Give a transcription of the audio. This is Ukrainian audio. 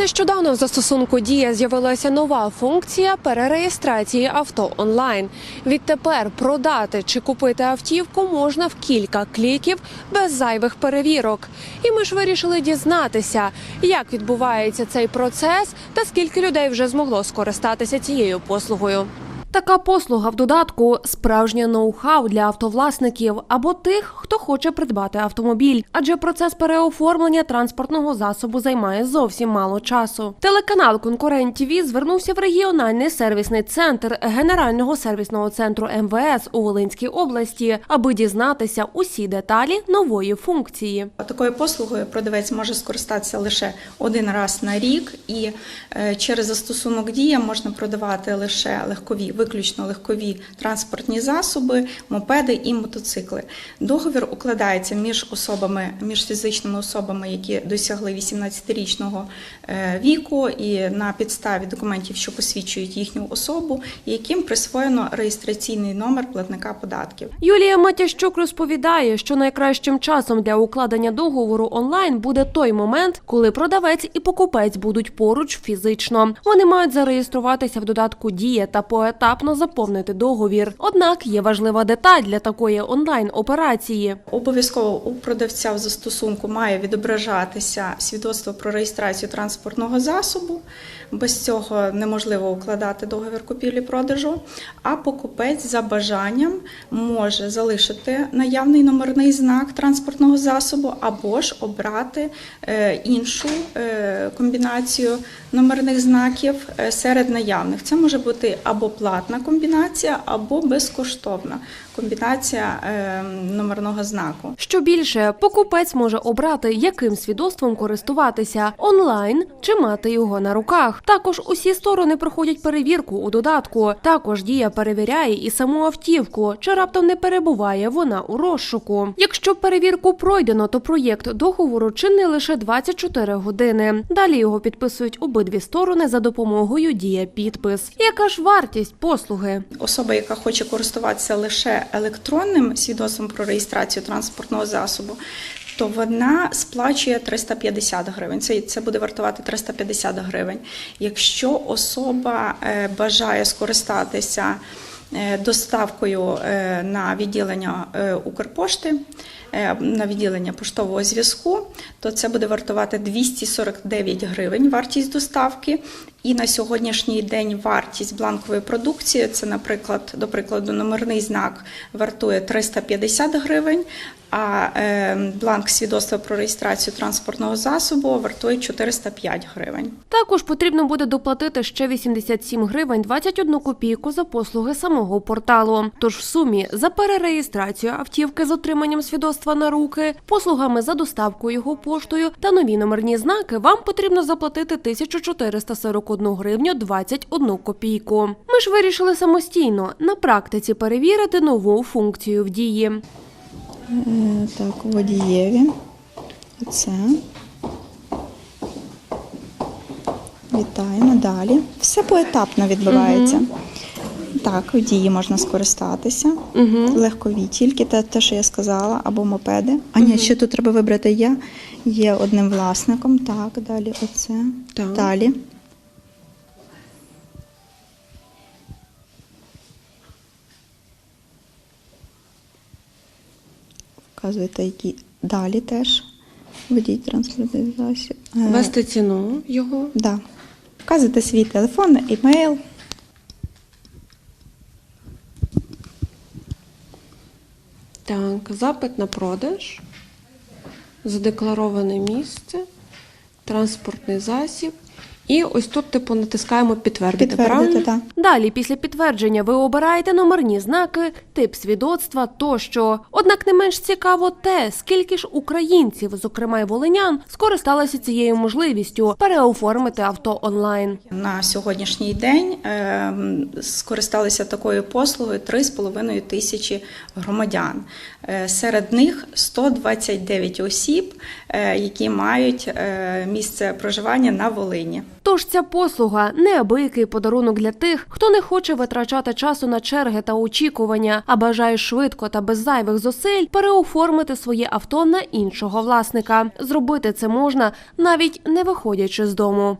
Нещодавно в застосунку Дія з'явилася нова функція перереєстрації авто онлайн. Відтепер продати чи купити автівку можна в кілька кліків без зайвих перевірок. І ми ж вирішили дізнатися, як відбувається цей процес та скільки людей вже змогло скористатися цією послугою. Така послуга в додатку справжнє ноу-хау для автовласників або тих, хто хоче придбати автомобіль, адже процес переоформлення транспортного засобу займає зовсім мало часу. Телеканал Конкурент ТВ звернувся в регіональний сервісний центр Генерального сервісного центру МВС у Волинській області, аби дізнатися усі деталі нової функції. Такою послугою продавець може скористатися лише один раз на рік, і е, через застосунок дія можна продавати лише легкові, виключно легкові транспортні засоби, мопеди і мотоцикли. Договір укладається між особами, між фізичними особами, які досягли 18-річного е, віку, і на підставі документів, що посвідчують їхню особу, яким присвоєно реєстраційний номер платника податків. Юлія Матящук розповідає, що найкращим часом для укладення договору онлайн буде той момент, коли продавець і покупець будуть поруч фізично. Вони мають зареєструватися в додатку Дія та поетапно заповнити договір. Однак є важлива деталь для такої онлайн операції. Обов'язково у продавця в застосунку має відображатися свідоцтво про реєстрацію транспортного засобу. Без цього неможливо укладати договір купівлі-продажу. А покупець за бажанням може залишити наявний номерний знак транспортного засобу або ж обрати е, іншу е, комбінацію номерних знаків е, серед наявних. Це може бути або платна комбінація, або безкоштовна комбінація е, номерного знаку. Що більше, покупець може обрати, яким свідоцтвом користуватися онлайн чи мати його на руках. Також усі сторони проходять перевірку у додатку. Також дія перевіряє і саму автівку, чи раптом не перебуває вона у розшуку. Якщо перевірку пройдено, то проєкт договору чинний лише 24 години. Далі його підписують обидві сторони за допомогою дія підпис. Яка ж вартість послуги? Особа, яка хоче користуватися лише електронним свідоцтвом про реєстрацію транспортного засобу, то вона сплачує 350 гривень. Це, це буде вартувати 350 гривень. Якщо особа е, бажає скористатися е, доставкою е, на відділення Укрпошти, на відділення поштового зв'язку, то це буде вартувати 249 гривень вартість доставки. І на сьогоднішній день вартість бланкової продукції, це, наприклад, до прикладу, номерний знак вартує 350 гривень, а е, бланк свідоцтва про реєстрацію транспортного засобу вартує 405 гривень. Також потрібно буде доплатити ще 87 гривень 21 копійку за послуги самого порталу. Тож в сумі за перереєстрацію автівки з отриманням свідоцтва на руки, послугами за доставку його поштою та нові номерні знаки вам потрібно заплатити 1441 гривню 21 копійку. Ми ж вирішили самостійно на практиці перевірити нову функцію в дії. Е, Так, водієві. Оце. Вітаємо далі. Все поетапно відбувається. Так, в дії можна скористатися. Легкові тільки те, те, що я сказала, або мопеди. А ні, ще тут треба вибрати я. Є одним власником. Так, далі оце. Так. Далі. Вказуєте, які далі теж. Водій транспортний засіб. Е, Ввести ціну його. Да. Вказуєте свій телефон, імейл. Так, запит на продаж, задеклароване місце, транспортний засіб. І ось тут, типу, натискаємо підтвердити. Підтвердити, правильно? Далі, після підтвердження, ви обираєте номерні знаки, тип свідоцтва тощо. Однак не менш цікаво те, скільки ж українців, зокрема й волинян, скористалися цією можливістю переоформити авто онлайн. На сьогоднішній день е, скористалися такою послугою 3,5 тисячі громадян. Е, серед них 129 осіб, е, які мають е, місце проживання на Волині. Тож ця послуга неабиякий подарунок для тих, хто не хоче витрачати часу на черги та очікування, а бажає швидко та без зайвих зусиль переоформити своє авто на іншого власника. Зробити це можна навіть не виходячи з дому.